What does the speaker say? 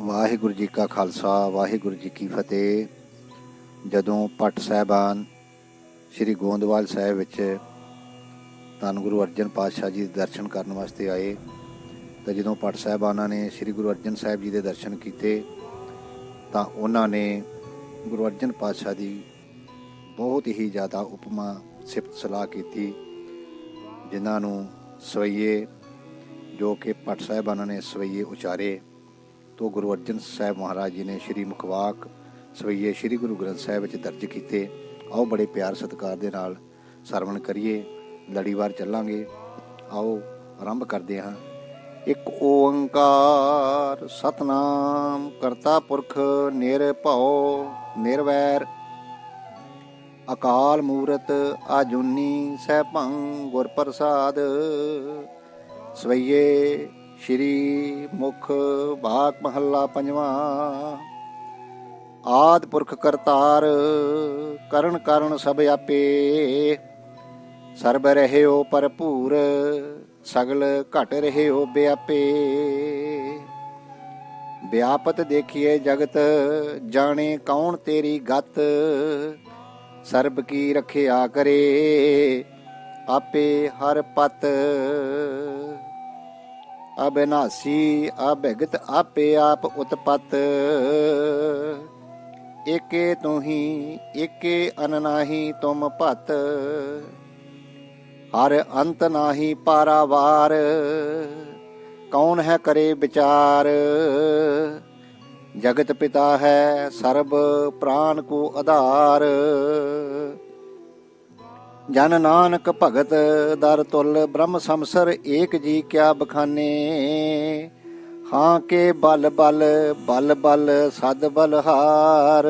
ਵਾਹਿਗੁਰੂ ਜੀ ਕਾ ਖਾਲਸਾ, ਵਾਹਿਗੁਰੂ ਜੀ ਕੀ ਫਤਿਹ। ਜਦੋਂ ਪਟ ਸਾਹਿਬਾਨ ਸ੍ਰੀ ਗੋਂਦਵਾਲ ਸਾਹਿਬ ਵਿੱਚ ਧੰਨ ਗੁਰੂ ਅਰਜਨ ਪਾਤਸ਼ਾਹ ਜੀ ਦੇ ਦਰਸ਼ਨ ਕਰਨ ਵਾਸਤੇ ਆਏ, ਤਾਂ ਜਦੋਂ ਪਟ ਸਾਹਿਬਾਨਾਂ ਨੇ ਸ੍ਰੀ ਗੁਰੂ ਅਰਜਨ ਸਾਹਿਬ ਜੀ ਦੇ ਦਰਸ਼ਨ ਕੀਤੇ, ਤਾਂ ਉਹਨਾਂ ਨੇ ਗੁਰੂ ਅਰਜਨ ਪਾਤਸ਼ਾਹ ਦੀ ਬਹੁਤ ਹੀ ਜ਼ਿਆਦਾ ਉਪਮਾ, ਸਿਫਤ ਸਲਾਹ ਕੀਤੀ, ਜਿਨ੍ਹਾਂ ਨੂੰ ਸਵਈਏ, ਜੋ ਕਿ ਪਟ ਸਾਹਿਬਾਨਾਂ ਨੇ ਸਵਈਏ ਉਚਾਰੇ। ਤੋਂ ਗੁਰੂ ਅਰਜਨ ਸਾਹਿਬ ਮਹਾਰਾਜ ਜੀ ਨੇ ਸ੍ਰੀ ਮੁਖਵਾਕ ਸਵਈਏ ਸ੍ਰੀ ਗੁਰੂ ਗ੍ਰੰਥ ਸਾਹਿਬ ਵਿੱਚ ਦਰਜ ਕੀਤੇ। ਆਓ ਬੜੇ ਪਿਆਰ ਸਤਿਕਾਰ ਦੇ ਨਾਲ ਸਰਵਣ ਕਰੀਏ, ਲੜੀਵਾਰ ਚੱਲਾਂਗੇ। ਆਓ ਆਰੰਭ ਕਰਦੇ ਹਾਂ। ਇੱਕ ਓੰਕਾਰ ਸਤਨਾਮ ਕਰਤਾ ਪੁਰਖ ਨਿਰਭਉ ਨਿਰਵੈਰ। ਅਕਾਲ ਮੂਰਤ ਆਜੁਨੀ ਸੈਭੰ ਗੁਰ ਪ੍ਰਸਾਦ ਸਵਈਏ ਸ਼੍ਰੀ ਮੁਖ ਬਾਗ ਮਹੱਲਾ ਪੰਜਵਾਂ। ਆਦ ਪੁਰਖ ਕਰਤਾਰ, ਕਰਨ ਕਰਨ ਸਭ ਆਪੇ। ਸਰਬ ਰਹਿਓ ਭਰਪੂਰ, ਸਗਲ ਘਟ ਰਹਿਓ ਬਿਆਪੇ। ਵਿਆਪਤ ਦੇਖੀਏ ਜਗਤ, ਜਾਣੇ ਕੌਣ ਤੇਰੀ ਗਤ। ਸਰਬ ਕੀ ਰਖਿਆ ਕਰੇ, ਆਪੇ ਹਰ ਪਤ। ਅਬਿਨਾਸੀ ਅਭਿਗਤ ਆਪੇ ਆਪ ਉਤਪਤ। ਏਕੇ ਤੁਹੀ, ਏਕੇ ਅਨ ਨਾਹੀ ਤੁਮ ਭਤ। ਹਰ ਅੰਤ ਨਾਹੀ ਪਾਰਾਵਾਰ। ਕੌਣ ਹੈ ਕਰੇ ਵਿਚਾਰ? ਜਗਤ ਪਿਤਾ ਹੈ ਸਰਬ ਪ੍ਰਾਨ ਕੋ ਆਧਾਰ। ਜਨ ਨਾਨਕ ਭਗਤ ਦਰ ਤੁਲ, ਬ੍ਰਹਮ ਸੰਸਰ ਏਕ ਜੀ ਕਿਆ ਬਖਾਨੇ। ਹਾਂ ਕੇ ਬਲ ਬਲ ਬਲ ਬਲ ਸਦ ਬਲਹਾਰ।